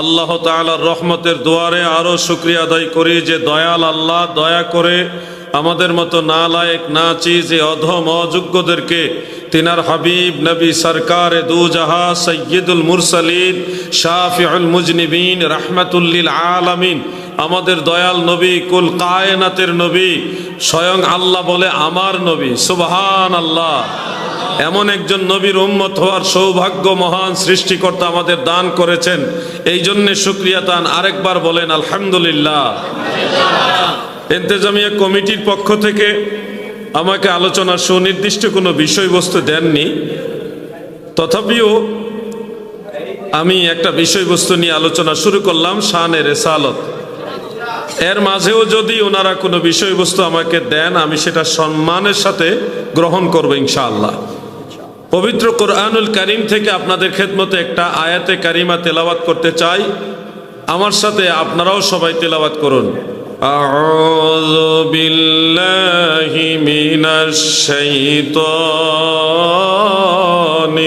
আল্লাহ তাআলার রহমতের দুয়ারে আরও শুক্রিয়া আদায় করি যে দয়াল আল্লাহ দয়া করে আমাদের মতো না লায়েক না চিজ এ অধম অযোগ্যদেরকে তিনার হাবিব নবী সরকার দু জাহা সৈয়দুল মুরসালিন, শাফিউল মুজনিবিন, রাহমাতুল্লিল আলামিন, আমাদের দয়াল নবী, কুল কায়নাতের নবী, স্বয়ং আল্লাহ বলে আমার নবী সুবহান আল্লাহ এমন একজন নবীর উম্মত হওয়ার সৌভাগ্য মহান সৃষ্টিকর্তা আমাদের দান করেছেন। এই জন্যে সুক্রিয়া আরেকবার বলেন, আলহামদুলিল্লাহ। এন্তেজামিয়া কমিটির পক্ষ থেকে আমাকে আলোচনার সুনির্দিষ্ট কোনো বিষয়বস্তু দেননি। তথাপিও আমি একটা বিষয়বস্তু নিয়ে আলোচনা শুরু করলাম শানের রেসালত। এর মাঝেও যদি ওনারা কোনো বিষয়বস্তু আমাকে দেন আমি সেটা সম্মানের সাথে গ্রহণ করবো ইনশাআল্লাহ পবিত্র কোরআনুল করিম থেকে আপনাদের খেদমতে একটা আয়াতে কারিমা তেলাওয়াত করতে চাই আমার সাথে আপনারাও সবাই তেলাওয়াত করুন أعوذ بالله من الشيطان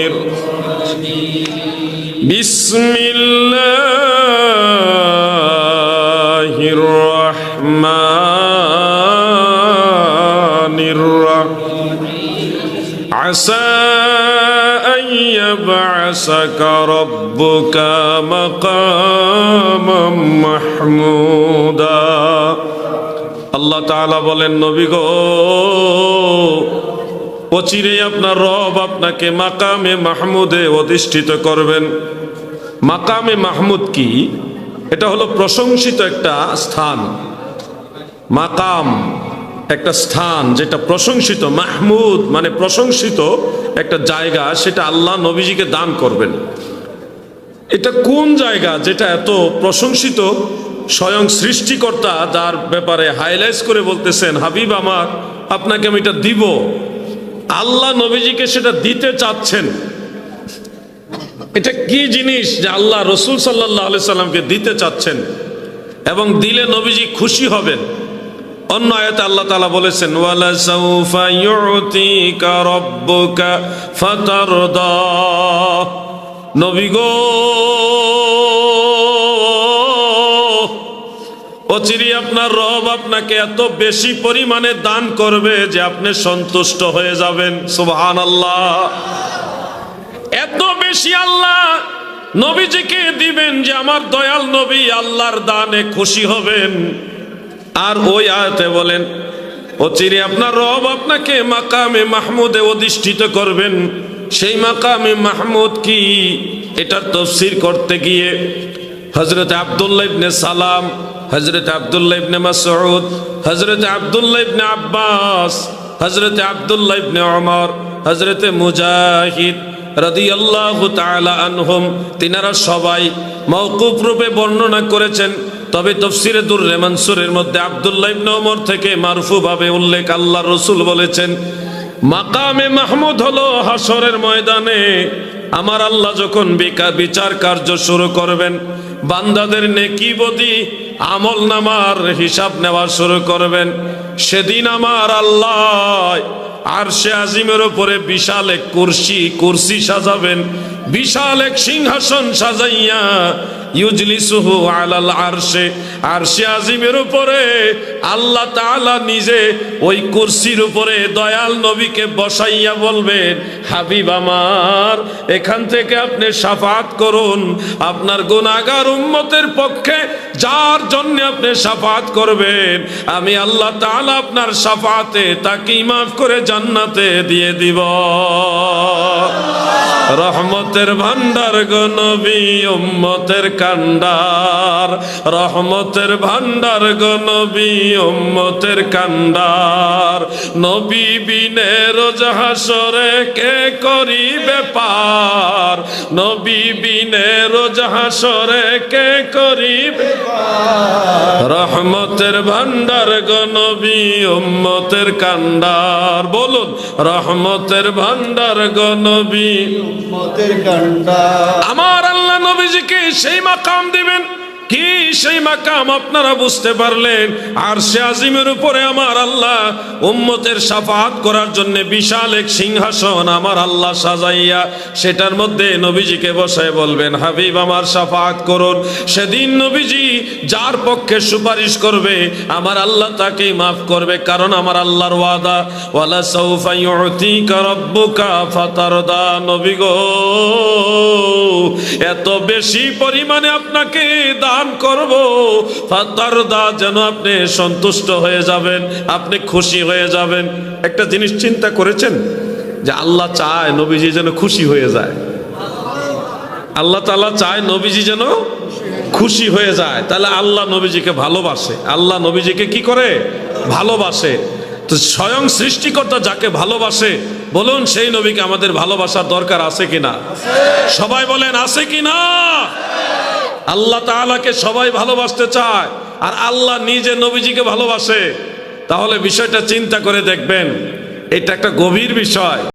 الرجيم بسم الله الرحمن الرحيم عسى أن يبعثك ربك مقاما محمودا আল্লাহ তাআলা বলেন নবী গো অচিরে আপনার রব আপনাকে মাকামে মাহমুদে অধিষ্ঠিত করবেন মাকামে মাহমুদ কি এটা হলো প্রশংসিত একটা স্থান, মাকাম, একটা স্থান যেটা প্রশংসিত, মাহমুদ মানে প্রশংসিত একটা জায়গা সেটা আল্লাহ নবীজিকে দান করবেন। এটা কোন জায়গা যেটা এত প্রশংসিত? স্বয়ং সৃষ্টিকর্তা যার ব্যাপারে হাইলাইট করে বলতেছেন, হাবিব আমার, আপনাকে আমি এটা দিব। আল্লাহ নবীজিকে সেটা দিতে চাচ্ছেন। এটা কি জিনিস যে আল্লাহ রসুল সাল্লাহ আলি সাল্লামকে দিতে চাচ্ছেন এবং দিলে নবীজি খুশি হবেন? অন্য আয়াতে আল্লাহ তাআলা বলেছেন, ওয়ালা ফাতারদা। অচিরি আপনার রব আপনাকে এত বেশি পরিমাণে দান করবে যে আপনি সন্তুষ্ট হয়ে যাবেন। সুবহানাল্লাহ। এত বেশি আল্লাহ নবীজিকে দিবেন যে আমার দয়াল নবী আল্লাহর দানে খুশি হবেন। আর ওই আয়াতে বলেন অচিরে আপনার রব আপনাকে মাকামে মাহমুদে অধিষ্ঠিত করবেন। সেই মাকামে মাহমুদ কি? এটার তফসির করতে গিয়ে হজরত আবদুল্লাহ ইবনে সালাম হজরত আবদুল্লাহ ইবনে মাসউদ হজরত আবদুল্লাহ ইবনে আব্বাস হজরত আবদুল্লাহ ইবনে ওমর হজরত মুজাহিদ তিনারা সবাই মওকুফ রূপে বর্ণনা করেছেন, তবে তফসিরে দুররে মানসুরের মধ্যে আব্দুল্লাহ ইবনে থেকে মারফু ভাবে উল্লেখ আল্লাহ রসুল বলেছেন, মাকামে মাহমুদ হলো হাসরের ময়দানে, আমার আল্লাহ যখন বিচার কার্য শুরু করবেন, বান্দাদের নেকি বদি আমল নামার হিসাব নেওয়া শুরু করবেন, সেদিন আমার আল্লাহ আর সে আজিমের উপরে বিশাল এক কুরসি কুরসি সাজাবেন। বিশাল এক সিংহাসন সাজাইয়া ইউজলিসুহু আরশে। আরশে আজিমের উপরে আল্লাহ তাআলা নিজে ওই কুরসির উপরে দয়াল নবীকে বসাইয়া বলবেন এখান থেকে আপনি সাফাত করুন। আপনার গুনাহগার উম্মতের পক্ষে যার জন্য আপনি সাফাত করবেন, আমি আল্লাহ আপনার সাফাতে তাকে মাফ করে জান্নাতে দিয়ে দিব। রহমতের ভান্ডার গো নবী, উম্মতের কান্ডার। রহমতের ভান্ডার গো নবী, উম্মতের কান্ডার। নবী বিনে রোজ কে করিবে পার? নবী বিনে কে করিব? রহমতের ভান্ডার গনবী নবী উম্মতের কান্ডার। বলুন রহমতের ভান্ডার গনবী নবী। উম্মতের কান্ডার। আমার আল্লাহ নবীজিকে সেই মাকাম দিবেন। কি সেই মাকাম আপনারা বুঝতে পারলেন? আর সে আজিমের উপরে আমার আল্লাহ উম্মতের সাফাত করার জন্য বিশাল এক সিংহাসন আমার আল্লাহ সাজাইয়া সেটার মধ্যে নবীজিকে বসায় বলবেন, হাবিব, আমার সাফাত করুন। সেদিন নবীজি যার পক্ষে সুপারিশ করবে, আমার আল্লাহ তাকেই মাফ করবে, কারণ আমার আল্লাহর ওয়াদা, ওয়ালা সাউফা ইউতিকা রাব্বুকা ফাতারদা। নবী গো, এত বেশি পরিমাণে আপনাকে দান করব। ফাতারদা যেন আপনি সন্তুষ্ট হয়ে যাবেন, আপনি খুশি হয়ে যাবেন। একটা জিনিস চিন্তা করেছেন? যে আল্লাহ চায় নবীজি যেন খুশি হয়ে যায়। আল্লাহ তাআলা চায় নবীজি যেন খুশি হয়ে যায়। তাহলে আল্লাহ নবীজিকে ভালোবাসে। আল্লাহ নবীজিকে কি করে? ভালোবাসে। তো স্বয়ং সৃষ্টিকর্তা যাকে ভালোবাসে, বলুন সেই নবীকে আমাদের ভালোবাসার দরকার আছে কিনা? সবাই বলেন, আছে কিনা? আল্লাহ তালাকে সবাই ভালোবাসতে চায় আর আল্লাহ নিজে নবীজিকে ভালোবাসে। তাহলে বিষয়টা চিন্তা করে দেখবেন, এটা একটা গভীর বিষয়।